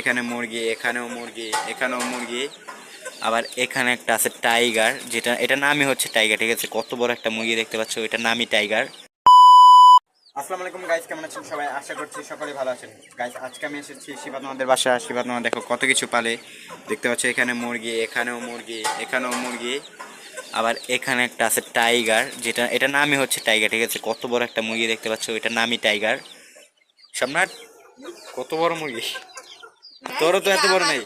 এখানে মুরগি, এখানেও মুরগি এখানেও মুরগি। আবার এখানে একটা আছে টাইগার, যেটা, এটা নামই হচ্ছে টাইগার, ঠিক আছে? কত বড় একটা মুরগি দেখতে পাচ্ছ, এটা নামই টাইগার। আসসালামু আলাইকুম গাইস, কেমন আছেন সবাই? আশা করছি সকলে ভালো আছেন। গাইস, আজকে আমি এসেছি শিবাদ আমাদের বাসা শিবাদ মামা দেখো কত কিছু পালে। দেখতে পাচ্ছ এখানে মুরগি, এখানেও মুরগি এখানেও মুরগি। আবার এখানে একটা আছে টাইগার, যেটা, এটা নামই হচ্ছে টাইগার, ঠিক আছে? কত বড় একটা মুরগি দেখতে পাচ্ছ, এটা নামই টাইগার। সম্রাট, কত বড় মুরগি? তোরও তো এত বড় নাই।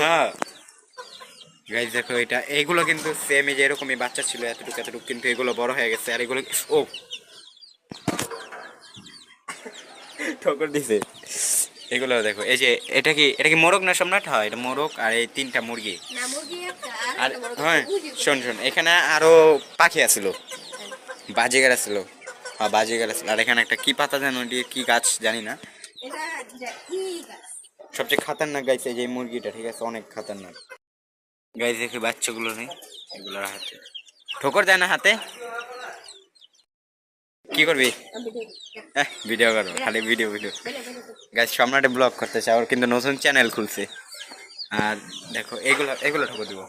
হ্যাঁ। গাইজ দেখো এটা এইগুলো কিন্তু সেম যে এরকমই বাচ্চা ছিল এতটুকু এতটুকু কিন্তু এগুলো বড় হয়ে গেছে। আর এগুলো ও। ঠকর দিছে। এগুলো দেখো এই যে এটা কি এটা কি মোরগ না সম্রাট? হয় এটা মোরগ আর এই তিনটা মুরগি। আর হ্যাঁ শোন শোন এখানে আরও পাখি আছিল। বাজিগার আছিল। হ্যাঁ বাজিগার আছিল। আর এখানে একটা কি পাতা জানো কি গাছ জানি না। এটা। সবচেয়ে খাতারনাক গাইছে যে মুরগিটা ঠিক আছে? অনেক খাতারনাক। গাইছে দেখি বাচ্চাগুলো নেই। এগুলোর হাতে। ঠোকর দেয় না হাতে? কি করবি? হ্যাঁ ভিডিও করব খালি ভিডিও ভিডিও। গাইজ সম্রাটে ব্লগ করতে চাই ওর কিন্তু নতুন চ্যানেল খুলছে। আর দেখো এগুলো এগুলো ঠোকর দিব।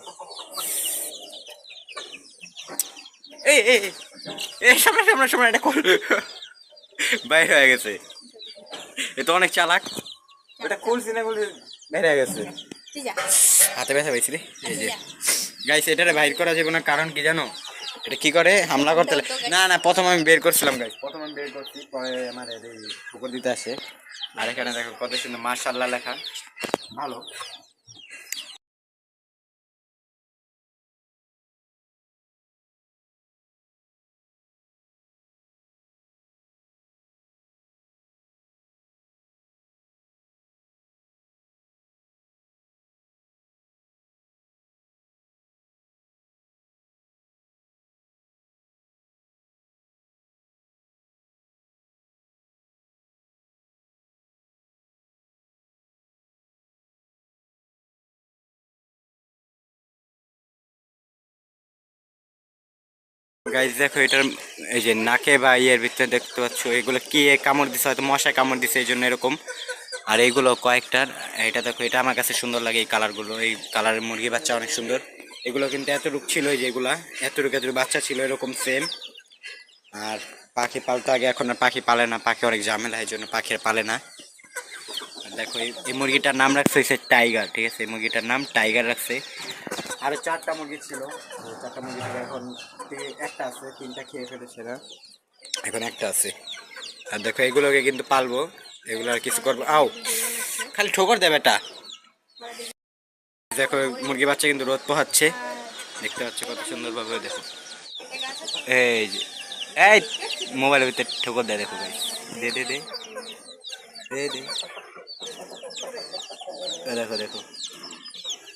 এই এই এই, সম্রাট সম্রাট সম্রাট এটা বাইরে হয়ে গেছে। এ তো অনেক চালাক। ওটা খুলছি না খুলছি বেড়ে গেছে। হাতে ব্যথা পাইছি রে। এই যে। গাইস এটারে বাইর করা যাবে না কারণ কি জানো? এটা কি করে? হামলা করতে না না প্রথম আমি বের করছিলাম গাইস প্রথম আমি বের করছি পরে আমার এই পুকুর দিতে আসে। আর এখানে দেখো কত সুন্দর মার্শাল্লাহ লেখা। ভালো। গাইস দেখো এটার, এই যে নাকে বা ইয়ের ভিতরে দেখতে পাচ্ছ, এগুলো কি কামড় দিছে, হয়তো মশায় কামড় দিছে, এই জন্য এরকম। আর এইগুলো কয়েকটার এটা দেখো, এটা আমার কাছে সুন্দর লাগে এই কালারগুলো এই কালারের মুরগি বাচ্চা অনেক সুন্দর। এগুলো কিন্তু এতটুক ছিল এই যেগুলা এতটুকু এতটুকু বাচ্চা ছিল, এরকম সেম আর পাখি পালতে আগে, এখন আর পাখি পালে না, পাখি অনেক ঝামেলা, এই জন্য পাখি পালে না। দেখো, এই এই মুরগিটার নাম রাখছে হচ্ছে টাইগার ঠিক আছে? এই মুরগিটার নাম টাইগার রাখছে। আরও চারটা মুরগি ছিল। চারটা মুরগি থেকে এখন একটা আছে, তিনটা খেয়ে ফেলেছে না এখন একটা আছে। আর দেখো, এগুলোকে কিন্তু পালবো। এগুলো আর কিছু করব। আও, খালি ঠোকর দেবে এটা দেখো, মুরগি বাচ্চা কিন্তু রোদ পোহাচ্ছে। দেখতে পাচ্ছ কত সুন্দরভাবে, দেখো। এই যে, এই, মোবাইলের ভিতরে ঠোকর দেয় দেখো ভাই দে দে দে। দেখো দেখো।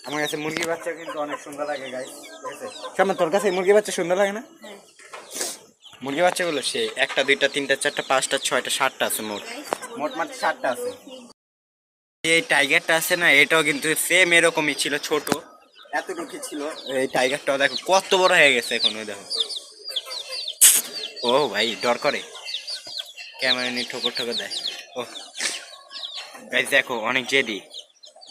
আমার কাছে মুরগি বাচ্চা কিন্তু অনেক সুন্দর লাগে গাই ঠিক আছে? কেমন তোর কাছে মুরগি বাচ্চা সুন্দর লাগে না? হ্যাঁ। মুরগি বাচ্চাগুলো সে একটা দুইটা তিনটা চারটা পাঁচটা ছয়টা সাতটা আছে মোট। মোট মাত্র সাতটা আছে। এই টাইগারটা আছে না এটাও কিন্তু সেম এরকমই ছিল ছোট। এতটুকু ছিল এই টাইগারটাও দেখো কত বড় হয়ে গেছে এখন ওই দেখো। ও ভাই ডর করে। ক্যামেরা নিয়ে ঠোকর ঠোকর দেয়। ও। গাইজ দেখো অনেক জেদি।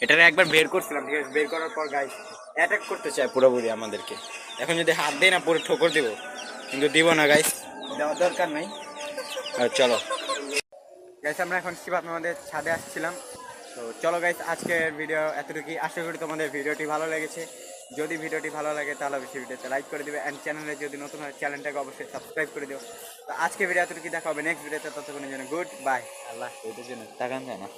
এটারে একবার বের করছিলাম ঠিক আছে? বের করার পর গাইস অ্যাটাক করতে চায় পুরোপুরি আমাদেরকে। এখন যদি হাত দেয় না পুরো ঠোকর দিব। কিন্তু দিব না গাইস দেওয়ার দরকার নেই। আর চলো। গাইস আমরা এখন শিবাত আমাদের ছাদে আসছিলাম। তো চলো গাইস আজকের ভিডিও এতটুকুই। আশা করি তোমাদের ভিডিওটি ভালো লেগেছে। যদি ভিডিওটি ভালো লাগে তাহলে অবশ্যই ভিডিওতে লাইক করে দিবে। অ্যান্ড চ্যানেলে যদি নতুন হয় চ্যানেলটাকে অবশ্যই সাবস্ক্রাইব করে দিও। তো আজকে ভিডিও এতটুকুই। দেখা হবে নেক্সট ভিডিওতে ততক্ষণের জন্য গুড বাই আল্লাহ ওইটার জন্য। তাকান যায় না।